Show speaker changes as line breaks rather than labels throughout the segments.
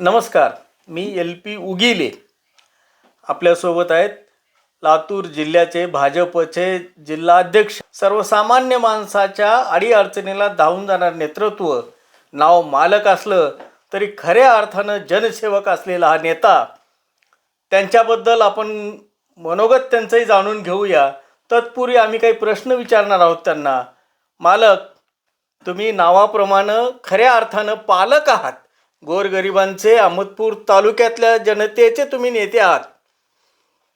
नमस्कार मी L P उगिले. आपल्यासोबत आहेत लातूर जिल्ह्याचे भाजपचे जिल्हाध्यक्ष. सर्वसामान्य माणसाच्या अडीअडचणीला धावून जाणार नेतृत्व नाव मालक असलं तरी खऱ्या अर्थानं जनसेवक असलेला हा नेता. त्यांच्याबद्दल आपण मनोगत त्यांचंही जाणून घेऊया. तत्पूर्वी आम्ही काही प्रश्न विचारणार आहोत त्यांना. मालक तुम्ही नावाप्रमाणे खऱ्या अर्थानं पालक आहात. गोरगरिबांचे अहमदपूर तालुक्यातल्या जनतेचे तुम्ही नेते आहात.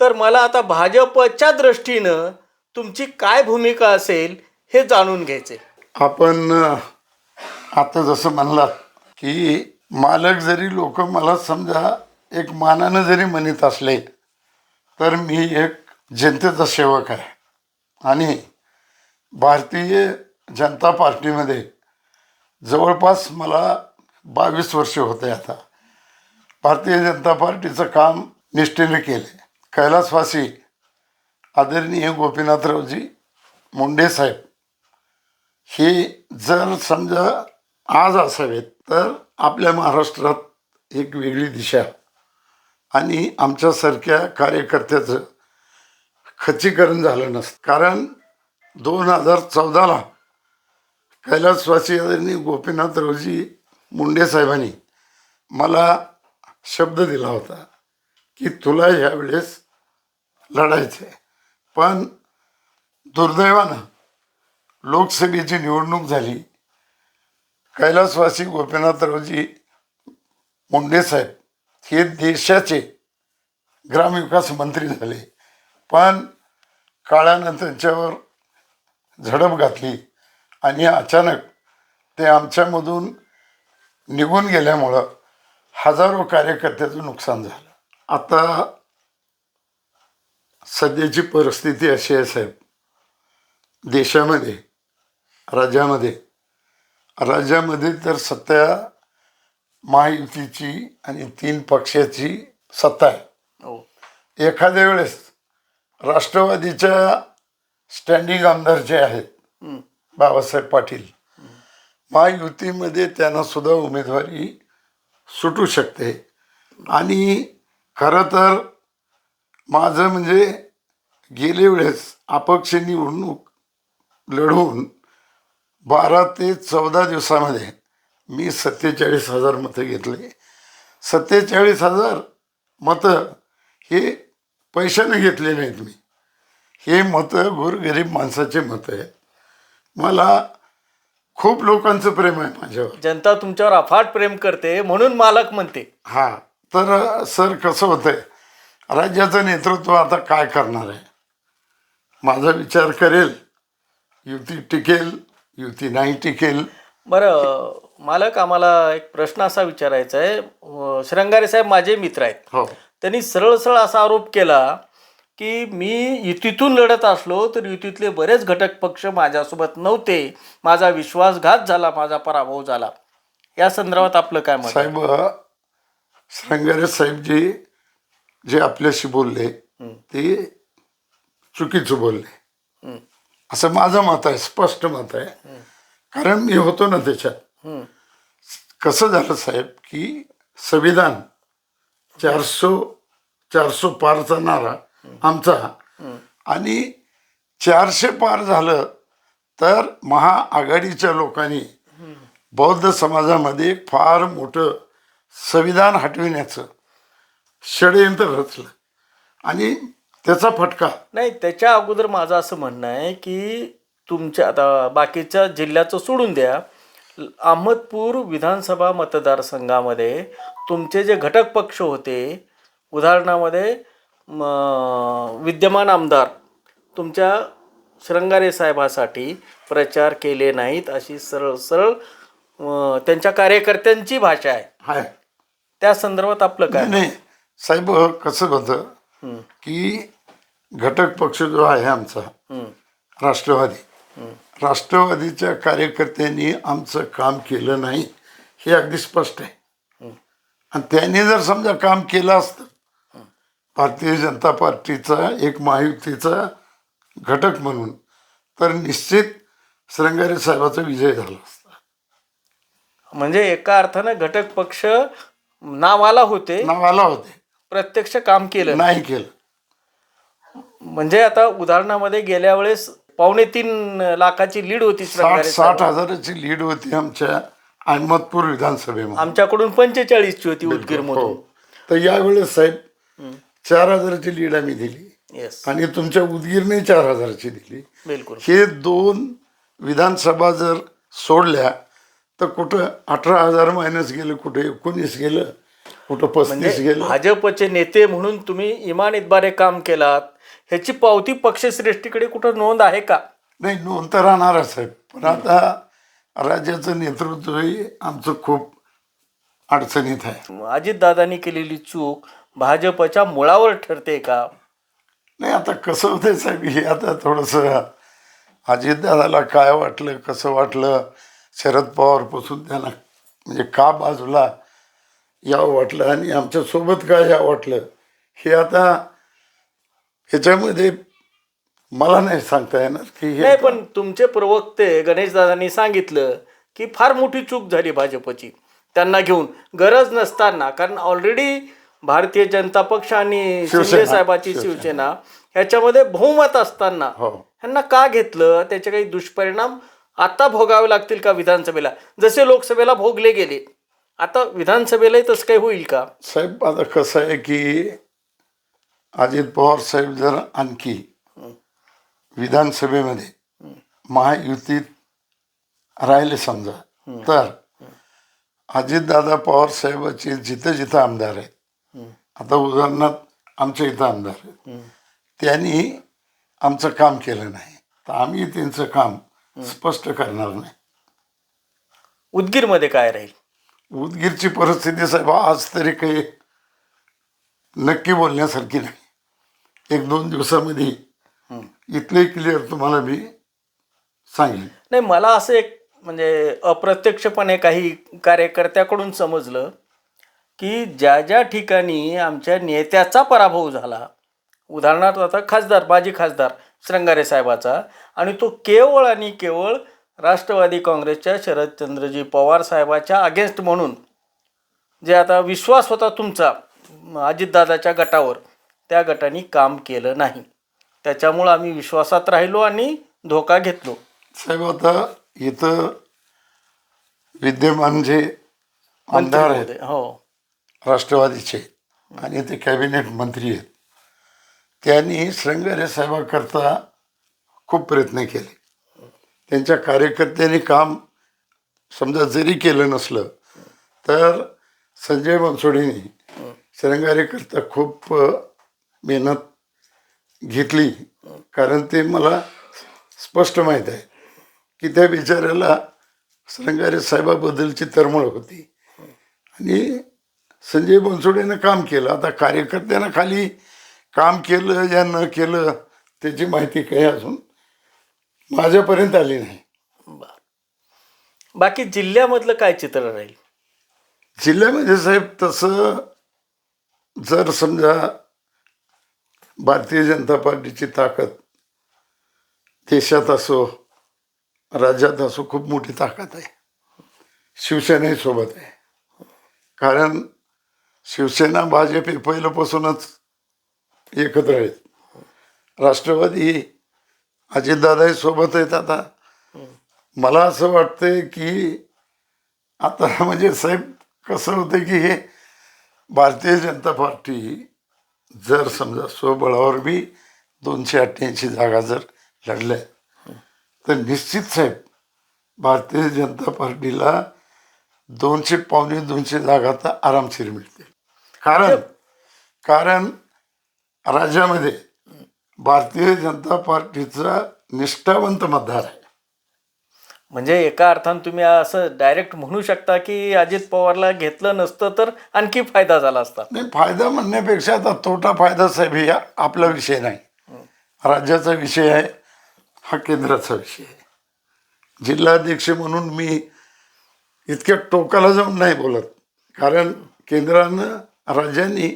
तर मला आता भाजपच्या दृष्टीनं तुमची काय भूमिका असेल हे जाणून घ्यायचे
आपण आता जसं म्हणलात की मालक जरी लोक मला समजा एक मानानं जरी म्हणत असले तर मी एक जनतेचा सेवक आहे. आणि भारतीय जनता पार्टीमध्ये जवळपास मला बावीस वर्ष होते आता. भारतीय जनता पार्टीचं काम निष्ठेने केले. कैलासवासी आदरणीय गोपीनाथरावजी मुंडे साहेब हे जर समजा आज असावेत तर आपल्या महाराष्ट्रात एक वेगळी दिशा आणि आमच्यासारख्या कार्यकर्त्याचं खच्चीकरण झालं नसतं. कारण दोन हजार चौदाला कैलासवासी आदरणीय गोपीनाथरावजी मुंडे साहेबांनी मला शब्द दिला होता की तुला ह्यावेळेस लढायचे पण दुर्दैवानं लोकसभेची निवडणूक झाली. कैलासवासी गोपीनाथरावजी मुंडे साहेब हे देशाचे ग्रामविकास मंत्री झाले. पण काळानं त्यांच्यावर झडप घातली आणि अचानक ते आमच्यामधून निघून गेल्यामुळं हजारो कार्यकर्त्याचं नुकसान झालं. आता सध्याची परिस्थिती अशी आहे साहेब. देशामध्ये राज्यामध्ये राज्यामध्ये तर सत्ता महायुतीची आणि तीन पक्षाची सत्ता आहे.
हो.
एखाद्या वेळेस राष्ट्रवादीच्या स्टँडिंग आमदार जे आहेत. बाबासाहेब पाटील महायुतीमध्ये त्यांना सुद्धा उमेदवारी सुटू शकते. आणि खरं तर माझं म्हणजे गेले वेळेस अपक्ष निवडणूक लढवून बारा ते चौदा दिवसामध्ये मी सत्तेचाळीस हजार मतं घेतले. सत्तेचाळीस हजार मतं हे पैशाने घेतले नाहीत मी. हे मतं गोरगरीब माणसाचे मतं आहेत. मला खूप लोकांचं प्रेम आहे माझ्यावर.
जनता तुमच्यावर अफाट प्रेम करते म्हणून मालक म्हणते.
हा तर सर कसं होतंय? राज्याचं नेतृत्व आता काय करणार आहे? माझा विचार करेल युती टिकेल युती नाही टिकेल.
बरं मालक आम्हाला एक प्रश्न असा विचारायचा आहे. अं, श्रंगारे साहेब माझे मित्र आहेत.
हो.
त्यांनी सरळ सरळ असा आरोप केला की मी युतीतून लढत असलो तर युतीतले बरेच घटक पक्ष माझ्यासोबत नव्हते. माझा विश्वासघात झाला माझा पराभव झाला. या संदर्भात आपलं काय मत?
साहेब श्रंगारे साहेबजी जे आपल्याशी बोलले ते चुकीचं बोलले. असं माझं मत आहे स्पष्ट मत आहे. कारण मी होतो ना त्याच्यात. कसं झालं साहेब की संविधान चारसो चारसो पारचा नारा आमचा. आणि चारशे पार झालं तर महाआघाडीच्या लोकांनी बौद्ध समाजामध्ये फार मोठं संविधान हटविण्याचं षडयंत्र रचलं. आणि त्याचा फटका
नाही त्याच्या अगोदर माझं असं म्हणणं आहे की तुमच्या आता बाकीच्या जिल्ह्याचं सोडून द्या. अहमदपूर विधानसभा मतदारसंघामध्ये तुमचे जे घटक पक्ष होते उदाहरणामध्ये विद्यमान आमदार तुमच्या श्रंगारे साहेबासाठी प्रचार केले नाहीत अशी सरळ सरळ अ, त्यांच्या कार्यकर्त्यांची भाषा आहे.
आहे
त्या संदर्भात आपलं काय?
नाही नाही. साहेब कसं होतं
हं,
की घटक पक्ष जो आहे आमचा
हं,
राष्ट्रवादी राष्ट्रवादीच्या कार्यकर्त्यांनी आमचं काम केलं नाही हे अगदी स्पष्ट आहे. आणि त्यांनी जर समजा काम केलं असतं भारतीय जनता पार्टीचा एक महायुतीचा घटक म्हणून. तर निश्चित श्रंगारे साहेबाचा विजय झाला असता.
म्हणजे एका अर्थानं घटक पक्ष नावाला होते.
नावाला होते.
प्रत्यक्ष काम केलं नाही.
केलं.
म्हणजे आता उदाहरणामध्ये गेल्या वेळेस पावणे तीन लाखाची लीड होती
साठ. हजाराची लीड होती आमच्या अहमदपूर विधानसभेमध्ये.
आमच्याकडून पंचेचाळीसची होती उदगीर
हो. तर यावेळेस साहेब चार हजाराची लीड आम्ही दिली.
येस
आणि तुमच्या उदगीरने चार हजाराची दिली.
बिलकुल.
हे दोन विधानसभा जर सोडल्या तर कुठं अठरा हजार मायनस गेलं कुठं एकोणीस गेलं कुठं पस्तीस
म्हणजे
गेलं.
भाजपचे नेते म्हणून तुम्ही इमान इतबारे काम केलात ह्याची पावती पक्षश्रेष्ठीकडे कुठं नोंद आहे का?
नाही नोंद तर राहणारच आहे. पण आता राज्याचं नेतृत्वही आमचं खूप अडचणीत आहे.
अजितदादांनी केलेली चूक भाजपच्या मुळावर ठरते का?
नाही आता कसं होतंय साहेब हे आता थोडंसं अजितदादाला काय वाटलं कसं वाटलं शरद पवारपासून त्यांना म्हणजे का बाजूला यावं वाटलं आणि आमच्यासोबत काय यावं वाटलं हे आता ह्याच्यामध्ये मला नाही सांगता येणार की
नाही
हे
पण तुमचे प्रवक्ते गणेशदादांनी सांगितलं की फार मोठी चूक झाली भाजपची. त्यांना घेऊन गरज नसताना कारण ऑलरेडी भारतीय जनता पक्ष आणि
शिवसेना.
शिंदे साहेबाची शिवसेना. ह्याच्यामध्ये बहुमत असताना
हो.
ह्यांना का घेतलं? त्याचे काही दुष्परिणाम आता भोगावे लागतील का विधानसभेला? जसे लोकसभेला भोगले गेले आता विधानसभेलाही तसं काही होईल का?
साहेब आता कसं आहे की अजित पवार साहेब जर आणखी विधानसभेमध्ये महायुतीत राहिले समजा तर अजितदादा पवार साहेबाचे जिथं जिथं आमदार आहेत आता उदाहरणार्थ आमच्या इथं आमदार आहेत. त्यांनी आमचं काम केलं नाही. तर आम्ही त्यांचं काम स्पष्ट करणार नाही.
उदगीरमध्ये काय राहील?
उदगीरची परिस्थिती साहेब आज तरी काही नक्की बोलण्यासारखी नाही. एक दोन दिवसामध्ये इथले क्लिअर तुम्हाला मी सांगेन.
नाही मला असं एक म्हणजे अप्रत्यक्षपणे काही कार्यकर्त्याकडून समजलं. की ज्या ज्या ठिकाणी आमच्या नेत्याचा पराभव झाला उदाहरणार्थ आता खासदार माजी खासदार श्रंगारे साहेबाचा आणि तो केवळ आणि केवळ राष्ट्रवादी काँग्रेसच्या शरदचंद्रजी पवार साहेबाच्या अगेन्स्ट म्हणून जे आता विश्वास होता तुमचा अजितदादाच्या गटावर त्या गटाने काम केलं नाही. त्याच्यामुळं आम्ही विश्वासात राहिलो आणि धोका घेतलो.
साहेब आता इथं विद्यमान जे आमदार आहेत
हो.
राष्ट्रवादीचे आणि ते कॅबिनेट मंत्री आहेत. त्यांनी श्रंगारे साहेबाकरता खूप प्रयत्न केले. त्यांच्या कार्यकर्त्यांनी काम समजा जरी केलं नसलं तर संजय बनसोडेने श्रंगारेकरता खूप मेहनत घेतली. कारण ते मला स्पष्ट माहीत आहे की त्या बिचाऱ्याला श्रंगारे साहेबाबद्दलची तरमळ होती. आणि संजय बनसोडेनं काम केलं. आता कार्यकर्त्यानं खाली काम केलं या न केलं त्याची माहिती काही अजून माझ्यापर्यंत आली नाही.
बाकी जिल्ह्यामधलं काय चित्र राहील?
जिल्ह्यामध्ये साहेब तसं जर समजा भारतीय जनता पार्टीची ताकद देशात असो राज्यात असो खूप मोठी ताकद आहे. शिवसेनाही सोबत आहे. कारण शिवसेना भाजप हे पहिल्यापासूनच एकत्र आहेत. राष्ट्रवादी अजितदादाही सोबत आहेत आता. मला असं वाटतंय की आता म्हणजे साहेब कसं होतं की हे भारतीय जनता पार्टी जर समजा स्वबळावर बी दोनशे अठ्ठ्याऐंशी जागा जर लढल्या तर निश्चित साहेब भारतीय जनता पार्टीला दोनशे पावणे दोनशे जागा तर आरामशीर मिळतील. कारण कारण राज्यामध्ये भारतीय जनता पार्टीचा निष्ठावंत मतदार आहे.
म्हणजे एका अर्थानं तुम्ही असं डायरेक्ट म्हणू शकता की अजित पवारला घेतलं नसतं तर आणखी फायदा झाला असता.
नाही फायदा म्हणण्यापेक्षा आता तोटा फायदा साहेब हे आपला विषय नाही. राज्याचा विषय आहे हा केंद्राचा विषय आहे. जिल्हाध्यक्ष म्हणून मी इतक्या टोकाला जाऊन नाही बोलत कारण केंद्रानं राज्यांनी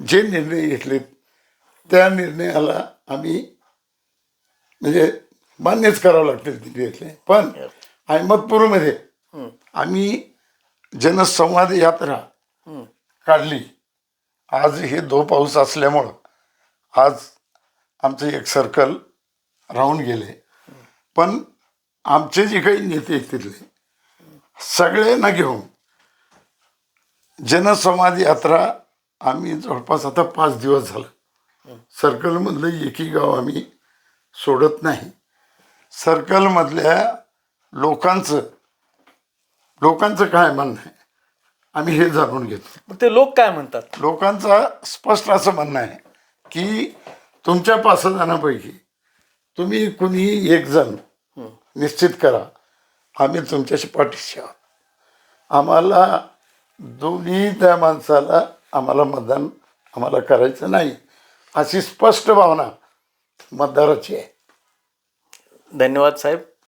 जे निर्णय घेतलेत त्या निर्णयाला आम्ही म्हणजे मान्यच करावं लागतील ते घेतले पण अहमदपूरमध्ये आम्ही जनसंवाद यात्रा काढली. आज हे दो पाऊस असल्यामुळं आज आमचं एक सर्कल राहून गेले. पण आमचे जे काही नेते तिथले सगळ्यांना घेऊन जनसंवाद यात्रा आम्ही जवळपास आता पाच दिवस झालं. सर्कलमधलं एकही गाव आम्ही सोडत नाही. सर्कलमधल्या लोकांचं लोकांचं काय म्हणणं आहे? आम्ही हे जाणून घेतो.
मग ते लोक काय म्हणतात?
लोकांचा स्पष्ट असं म्हणणं आहे की तुमच्या पाच जणांपैकी तुम्ही कुणी एक जण निश्चित करा. आम्ही तुमच्याशी पाठीशी आहोत. आम्हाला दोन्ही त्या माणसाला आम्हाला मतदान आम्हाला करायचं नाही अशी स्पष्ट भावना मतदाराची आहे.
धन्यवाद साहेब.